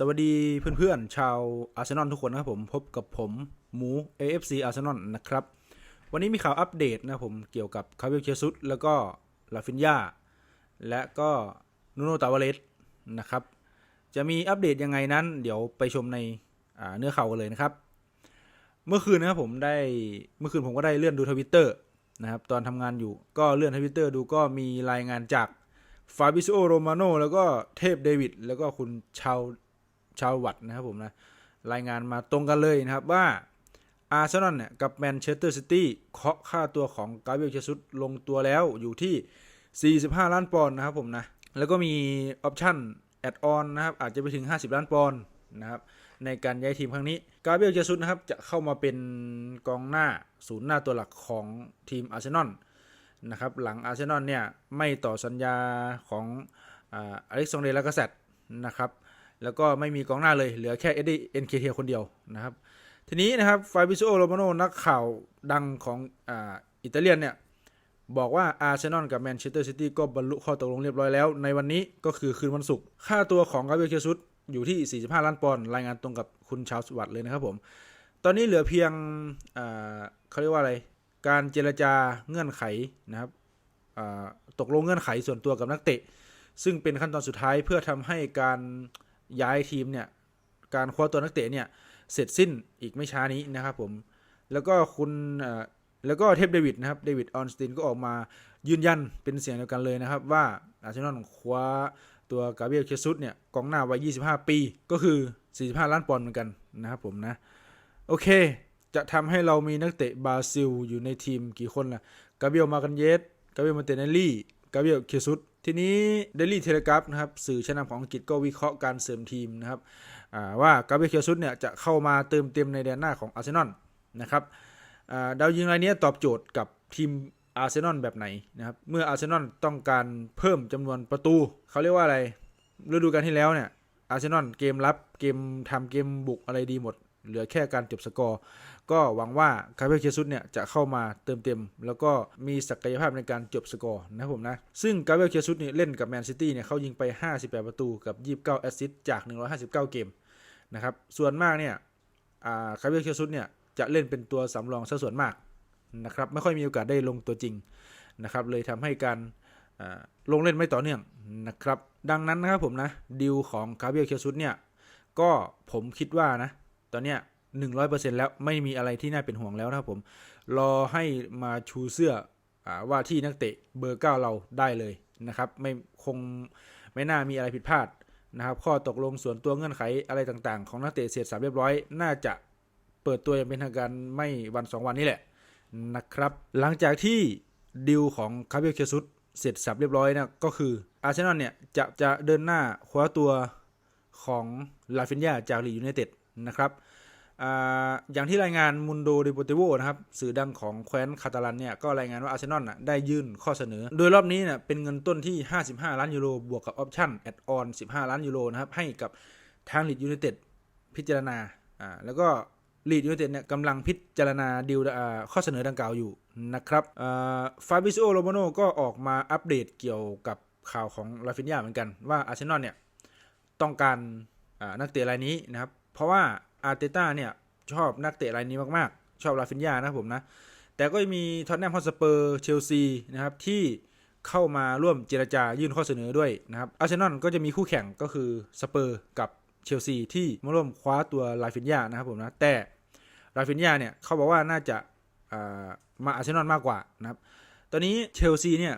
สวัสดีเพื่อนๆ ชาวอาร์เซนอลทุกคนนะครับผมพบกับผมหมู AFC อาร์เซนอลนะครับ วันนี้มีข่าวอัปเดตนะผมเกี่ยวกับคาร์เวลเคซุสแล้วก็ลาฟินยาและก็นูโนตาวาเลสนะครับ จะมีอัปเดตยังไงนั้น เดี๋ยวไปชมในเนื้อข่าวกันเลยนะครับ เมื่อคืนนะครับผมได้เมื่อคืนผมก็ได้เลื่อนดูทวิตเตอร์นะครับ ตอนทำงานอยู่ก็เลื่อนทวิตเตอร์ดูก็มีรายงานจากฟาบิซิโอโรมาโนแล้วก็เทพเดวิดแล้วก็คุณชาว ชาววัดนะครับผมนะรายงานมาตรงกันเลยนะครับว่าอาร์เซนอลเนี่ยกับแมนเชสเตอร์ซิตี้เคาะค่าตัวของกาเบรียลเชซุสลงตัวแล้วอยู่ที่ 45 ล้านปอนด์นะครับผมนะ แล้วก็มีออปชั่นแอดออนนะครับอาจจะไปถึง 50 ล้านปอนด์นะครับในการย้ายทีมครั้งนี้กาเบรียลเชซุสนะครับจะเข้ามาเป็นกองหน้าศูนย์หน้าตัวหลักของทีมอาร์เซนอลนะครับหลังอาร์เซนอลเนี่ยไม่ต่อสัญญาของอาอเล็กซานเดร์ลากาเซตนะครับ แล้วก็ไม่มีกองหน้าเลยเหลือแค่เอ็ดดี้เอ็นเคเทียคนเดียวนะครับ ทีนี้นะครับฟาบิโซโรมาโนนักข่าวดังของออิตาเลียนเนี่ยบอกว่าอาร์เซนอลกับแมนเชสเตอร์ซิตี้ก็บรรลุข้อตกลงเรียบร้อยแล้ว ในวันนี้ก็คือคืนวันศุกร์ค่าตัวของกาเบรียลเคซุสอยู่ที่ 45 ล้านปอนด์รายงานตรงกับคุณชาวสวัสด์เลยนะครับผม ตอนนี้เหลือเพียงเขาเรียกว่าอะไร การเจรจาเงื่อนไขนะครับตกลงเงื่อนไขส่วนตัวกับนักเตะ ซึ่งเป็นขั้นตอนสุดท้ายเพื่อทำให้การ ย้ายทีมเนี่ยการคว้าตัวนักเตะเนี่ยเสร็จสิ้นอีกไม่ช้านี้นะครับผมแล้วก็คุณแล้วก็เทพเดวิดนะครับเดวิดออนสตินก็ออกมายืนยันเป็นเสียงเดียวกันเลยนะครับ ว่าอาร์เซนอลคว้าตัวกาเบียลเคซุสเนี่ยกองหน้าวัย 25 ปี ก็คือ 45 ล้านปอนด์เหมือนกันนะครับผมนะ โอเค จะทำให้เรามีนักเตะบราซิลอยู่ในทีมกี่คนล่ะกาเบียลมากันเยสกาเบียลมาเตเนลลี่กาเบียลเคซุส ทีนี้เดลี่เทเลกราฟนะครับสื่อชั้นนำของอังกฤษก็วิเคราะห์การเสริมทีมนะครับว่ากาเบรียลเคซุสเนี่ยจะเข้ามาเติมเต็มในแดนหน้าของอาร์เซนอลนะครับดาวยิงรายนี้ตอบโจทย์กับทีมอาร์เซนอลแบบไหนนะครับเมื่ออาร์เซนอลต้องการเพิ่มจำนวนประตู เขาเรียกว่าอะไรฤดูกาลที่แล้วเนี่ยอาร์เซนอลเกมรับเกมทำเกมบุกอะไรดีหมด เหลือแค่การจบสกอร์ ก็หวังว่าคาเบรียลเคซุสเนี่ยจะเข้ามาเติมเต็ม แล้วก็มีศักยภาพในการจบสกอร์นะผมนะ ซึ่งคาเบรียลเคซุสเนี่ยเล่นกับแมนซิตี้เนี่ยเขายิงไป 58 ประตูกับ 29 แอสซิสต์จาก 159 เกมนะครับส่วนมากเนี่ยคาเบรียลเคซุสเนี่ยจะเล่นเป็นตัวสำรองซะส่วนมากนะครับไม่ค่อยมีโอกาสได้ลงตัวจริงนะครับเลยทำให้การลงเล่นไม่ต่อเนื่องนะครับดังนั้นนะครับผมนะดีลของคาเบียลเคซุสเนี่ยก็ผมคิดว่านะตอนเนี้ย หนึ่งร้อยเปอร์เซ็นแล้วไม่มีอะไรที่น่าเป็นห่วงแล้วนะครับผม รอให้มาชูเสื้ออว่าที่นักเตะเบอร์เก้าเราได้เลยนะครับ ไม่คงไม่น่ามีอะไรผิดพลาดนะครับ ข้อตกลงส่วนตัวเงื่อนไขอะไรต่างๆ ของนักเตะเสร็จสรรพเรียบร้อย น่าจะเปิดตัวอย่างเป็นทางการไม่วันสองวันนี้แหละนะครับ หลังจากที่ดีลของคาเบลเคซุสเสร็จสับเรียบร้อยนะก็คืออาร์เซนอลเนี่ยจะจะเดินหน้าคว้าตัวของลาฟินยาจากลียูไนเต็ดนะครับ ออย่างที่รายงานมุนโดเดโปเตโวนะครับสื่อดังของแคว้นคาตาลันเนี่ยก็รายงานว่าอาร์เซนอลน่ะได้ยื่นข้อเสนอ โดยรอบนี้เนี่ยเป็นเงินต้นที่ 55 ล้านยูโรบวกกับออปชั่นแอดออน 15 ล้านยูโรนะครับให้กับทางลีดยูไนเต็ดพิจารณาอ่าแล้วก็ลีดยูไนเต็ดเนี่ยกำลังพิจารณาดีลข้อเสนอดังกล่าวอยู่นะครับฟาบิซิโอโรมาโนก็ออกมาอัปเดตเกี่ยวกับข่าวของลาฟินยาเหมือนกันว่าอาร์เซนอลเนี่ยต้องการนักเตะรายนี้นะครับเพราะว่า อาร์เตต้าเนี่ย ชอบนักเตะรายนี้มากๆ ชอบลาฟินยานะผมนะ แต่ก็มีท็อตแนมฮอสเปอร์เชลซีนะครับที่เข้ามาร่วมเจรจายื่นข้อเสนอด้วยนะครับอาร์เซนอลก็จะมีคู่แข่งก็คือสเปอร์กับเชลซีที่มาร่วมคว้าตัวลาฟินยานะครับผมนะแต่ลาฟินยาเนี่ยเขาบอกว่าน่าจะามาอาร์เซนอลมากกว่านะครับ ตอนนี้เชลซีเนี่ย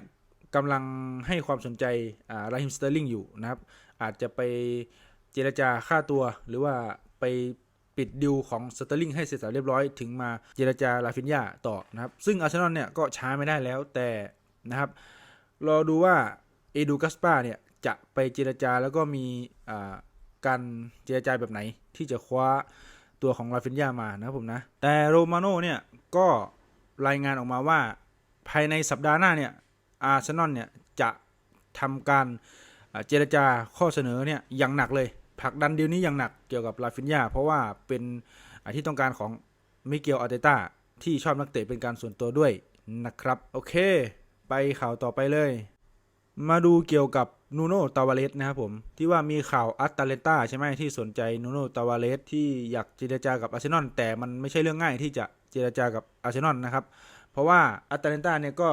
กำลังให้ความสนใจอาราฮิมสเตอร์ลิงอยู่นะครับ อาจจะไปเจรจาค่าตัวหรือว่าไป ปิดดิวของสเตอร์ลิงให้เสร็จสรรเรียบร้อยถึงมาเจรจาลาฟินยาต่อนะครับ ซึ่งอาร์เซนอลเนี่ยก็ช้าไม่ได้แล้วแต่นะครับรอดูว่าเอดูกัสปาเนี่ยจะไปเจรจาแล้วก็มีการเจรจาแบบไหนที่จะคว้าตัวของลาฟินยามานะครับผมนะ แต่โรมาโน่เนี่ยก็รายงานออกมาว่าภายในสัปดาห์หน้าเนี่ยอาร์เซนอลเนี่ยจะทำการเจรจาข้อเสนอเนี่ยอย่างหนักเลย ผลักดันดีลนี้อย่างหนักเกี่ยวกับลาฟินยาเพราะว่าเป็นอที่ต้องการของมิเกลอาร์เตต้าที่ชอบนักเตะเป็นการส่วนตัวด้วยนะครับ โอเค ไปข่าวต่อไปเลย มาดูเกี่ยวกับนูโน่ตาวาเลสนะครับผมที่ว่ามีข่าวอัตตาเลนตาใช่ไหมที่สนใจนูโน่ตาวาเลสที่อยากเจรจากับอาร์เซนอลแต่มันไม่ใช่เรื่องง่ายที่จะเจรจากับอาร์เซนอลนะครับ เพราะว่าอัตตาเลนตาเนี่ยก็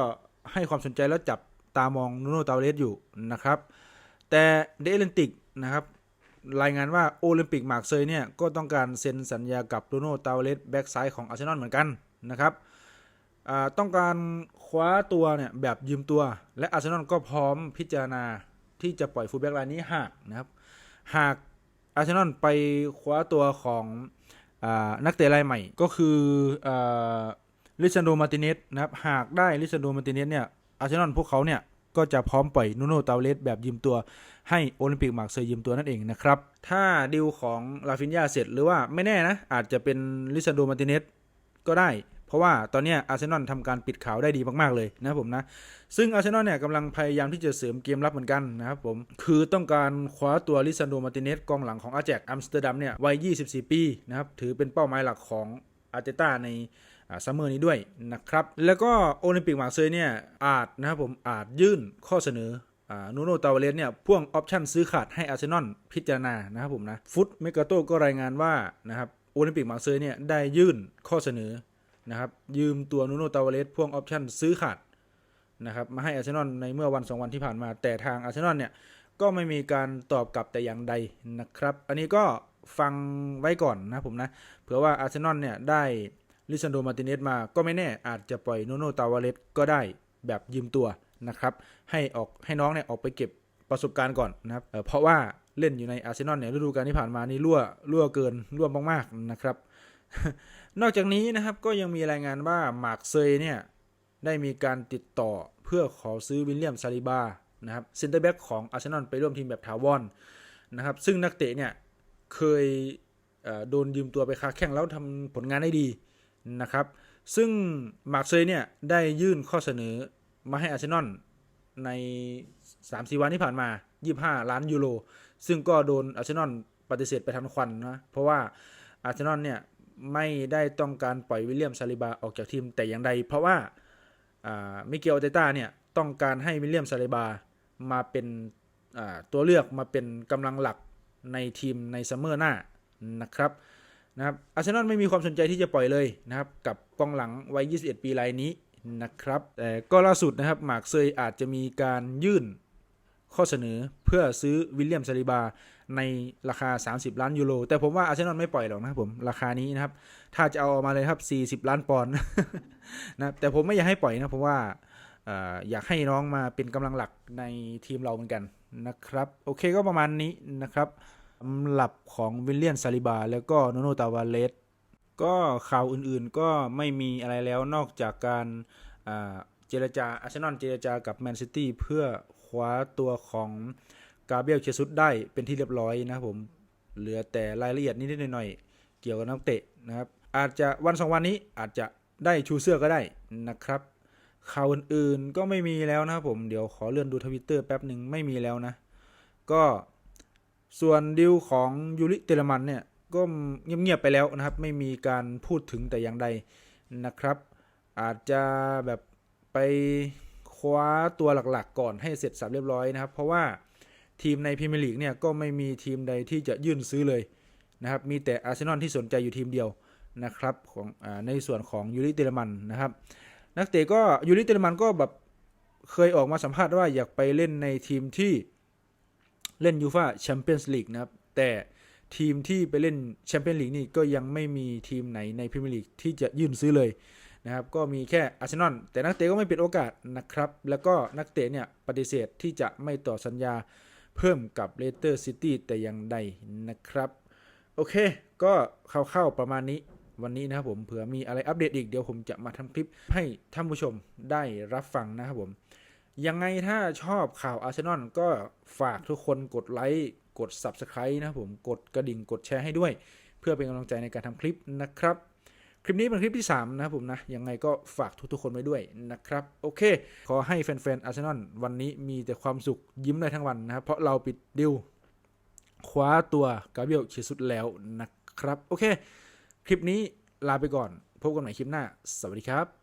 ให้ความสนใจแล้วจับตามองนูโน่ตาวาเลสอยู่นะครับ แต่เดลเลนติกนะครับ รายงานว่าโอลิมปิกมาร์กเซยเนี่ย ก็ต้องการเซ็นสัญญากับนูโนตาวาเลสแบ็กซ้ายของอาร์เซนอลเหมือนกันนะครับต้องการคว้าตัวเนี่ยแบบยืมตัว และอาร์เซนอลก็พร้อมพิจารณาที่จะปล่อยฟูลแบ็กรายนี้หากนะครับหากอาร์เซนอลไปคว้าตัวของอนักเตะรายใหม่ ก็คือลิซันโดมาติเนสนะครับหากได้ลิซันโดมาติเนสเนี่ยอาร์เซนอลพวกเขาเนี่ย ก็จะพร้อมปล่อยนูโนตาเลสแบบยืมตัวให้โอลิมปิกมาร์กเซยยืมตัวนั่นเองนะครับ ถ้าดีลของลาฟินยาเสร็จหรือว่าไม่แน่นะ อาจจะเป็นลิซันโดมาติเนสก็ได้ เพราะว่าตอนนี้อาร์เซนอลทำการปิดข่าวได้ดีมาก ๆ เลยนะผมนะ ซึ่งอาร์เซนอลเนี่ยกำลังพยายามที่จะเสริมเกมรับเหมือนกันนะครับผม คือต้องการคว้าตัวลิซันโดมาติเนสกองหลังของอาแจกอัมสเตอร์ดัมเนี่ยวัย 24 ปีนะครับถือเป็นเป้าหมายหลักของอาร์เตต้าใน ซัมเมอร์นี้ด้วยนะครับ แล้วก็โอลิมปิกหมาร์เซยเนี่ยอาจนะครับผมอาจยื่นข้อเสนอนูโนตาวเลสเนี่ยพ่วงออปชั่นซื้อขาดให้อาร์เซนอลพิจารณานะครับผมนะฟุตเมกาโตก็รายงานว่านะครับโอลิมปิกมาร์เซยเนี่ยได้ยื่นข้อเสนอนะครับยืมตัวนูโนตาวเลสพ่วงออปชั่นซื้อขาดนะครับมาให้อาร์เซนอลในเมื่อวันสองวันที่ผ่านมา แต่ทางอาร์เซนอลเนี่ยก็ไม่มีการตอบกลับแต่อย่างใดนะครับ อันนี้ก็ฟังไว้ก่อนนะผมนะเผื่อว่าอาร์เซนอลเนี่ยได้ ลิซันโดมาติเนสมาก็ไม่แน่อาจจะปล่อยโนโนตาวาเลสก็ได้แบบยืมตัวนะครับ ให้ออกให้น้องเนี่ยออกไปเก็บประสบการณ์ก่อนนะครับเเพราะว่าเล่นอยู่ในอาร์เซนอลเนี่ยฤดูกาลที่ผ่านมานี่รั่วรั่วเกินรั่วมากๆนะครับ นอกจากนี้นะครับก็ยังมีรายงานว่ามาร์กเซยเนี่ยได้มีการติดต่อเพื่อขอซื้อวิลเลียมซาลิบานะครับเซนเตอร์แบ็กของอาร์เซนอลไปร่วมทีมแบบถาวรนะครับ ซึ่งนักเตะเนี่ยเคยโดนยืมตัวไปค้าแข่งแล้วทำผลงานได้ดี นะครับ ซึ่งมาร์กเซยเนี่ยได้ยื่นข้อเสนอมาให้อาร์เซนอลใน3 4วันที่ผ่านมา 25 ล้านยูโร ซึ่งก็โดนอาร์เซนอลปฏิเสธไปทันควันนะ เพราะว่าอาร์เซนอลเนี่ยไม่ได้ต้องการปล่อยวิลเลียมซาลิบาออกจากทีมแต่อย่างใด เพราะว่ามิเกลเตต้าเนี่ยต้องการให้วิลเลียมซาลิบามาเป็นตัวเลือกมาเป็นกำลังหลักในทีมในซัมเมอร์หน้านะครับ นะครับอาร์เซนอลไม่มีความสนใจที่จะปล่อยเลยนะครับกับกองหลังวัย 21 ปีรายนี้นะครับแต่ก็ล่าสุดนะครับหมากเซยอาจจะมีการยื่นข้อเสนอเพื่อซื้อวิลเลียมซาลิบาในราคา 30 ล้านยูโร แต่ผมว่าอาร์เซนอลไม่ปล่อยหรอกนะครับผมราคานี้นะครับ ถ้าจะเอาออกมาเลยครับ 40 ล้านปอนด์นะแต่ผมไม่อยากให้ปล่อยนะเพราะว่าอยากให้น้องมาเป็นกำลังหลักในทีมเราเหมือนกันนะครับ โอเคก็ประมาณนี้นะครับ สำหรับของวิลเลียมซาลิบา แล้วก็โนโนตาวาเลสก็ข่าวอื่นๆก็ไม่มีอะไรแล้วนอกจากการเจรจาอาร์เซนอลเจรจากับแมนซิตี้เพื่อคว้าตัวของกาเบียลเชซุสได้เป็นที่เรียบร้อยนะครับผมเหลือแต่รายละเอียดนิดๆหน่อยๆเกี่ยวกับนักเตะนะครับ อาจจะวันสองวันนี้อาจจะได้ชูเสื้อก็ได้นะครับข่าวอื่นๆก็ไม่มีแล้วนะครับผมเดี๋ยวขอเลื่อนดูทวิตเตอร์แป๊บหนึ่งไม่มีแล้วนะ ก็ ส่วนดิวของยูริเตลมันเนี่ยก็เงียบๆไปแล้วนะครับ ไม่มีการพูดถึงแต่อย่างใดนะครับ อาจจะแบบไปคว้าตัวหลักๆ ก่อนให้เสร็จสับเรียบร้อยนะครับ เพราะว่าทีมในพรีเมียร์ลีกเนี่ยก็ไม่มีทีมใดที่จะยื่นซื้อเลยนะครับ มีแต่อาร์เซนอลที่สนใจอยู่ทีมเดียวนะครับของอในส่วนของยูริเตลมันนะครับ นักเตะก็ยูริเตลมันก็แบบเคยออกมาสัมภาษณ์ว่าอยากไปเล่นในทีมที่ เล่นยูฟาแชมเปี้ยนส์ลีกนะครับ แต่ทีมที่ไปเล่นแชมเปี้ยนลีกนี่ก็ยังไม่มีทีมไหนในพรีเมียร์ลีกที่จะยื่นซื้อเลยนะครับ ก็มีแค่อาร์เซนอลแต่นักเตะก็ไม่เป็นโอกาสนะครับ แล้วก็นักเตะเนี่ยปฏิเสธที่จะไม่ต่อสัญญาเพิ่มกับเลสเตอร์ซิตี้แต่อย่างใดนะครับ โอเค ก็เข้าๆประมาณนี้วันนี้นะครับผมเผื่อมีอะไรอัปเดตอีกเดี๋ยวผมจะมาทำคลิปให้ท่านผู้ชมได้รับฟังนะครับผม ยังไงถ้าชอบข่าวอาร์เซนอลก็ฝากทุกคนกดไลค์กด Subscribe นะผมกดกระดิ่งกดแชร์ให้ด้วย เพื่อเป็นกำลังใจในการทำคลิปนะครับ คลิปนี้เป็นคลิปที่ 3 นะผมนะ ยังไงก็ฝากทุกๆคนไว้ด้วยนะครับ โอเค ขอให้แฟนๆอาร์เซนอลวันนี้มีแต่ความสุขยิ้มได้ทั้งวันนะครับ เพราะเราปิดดิวคว้าตัวกาเบียลเชสุดแล้วนะครับ โอเค คลิปนี้ลาไปก่อน พบกันใหม่คลิปหน้า สวัสดีครับ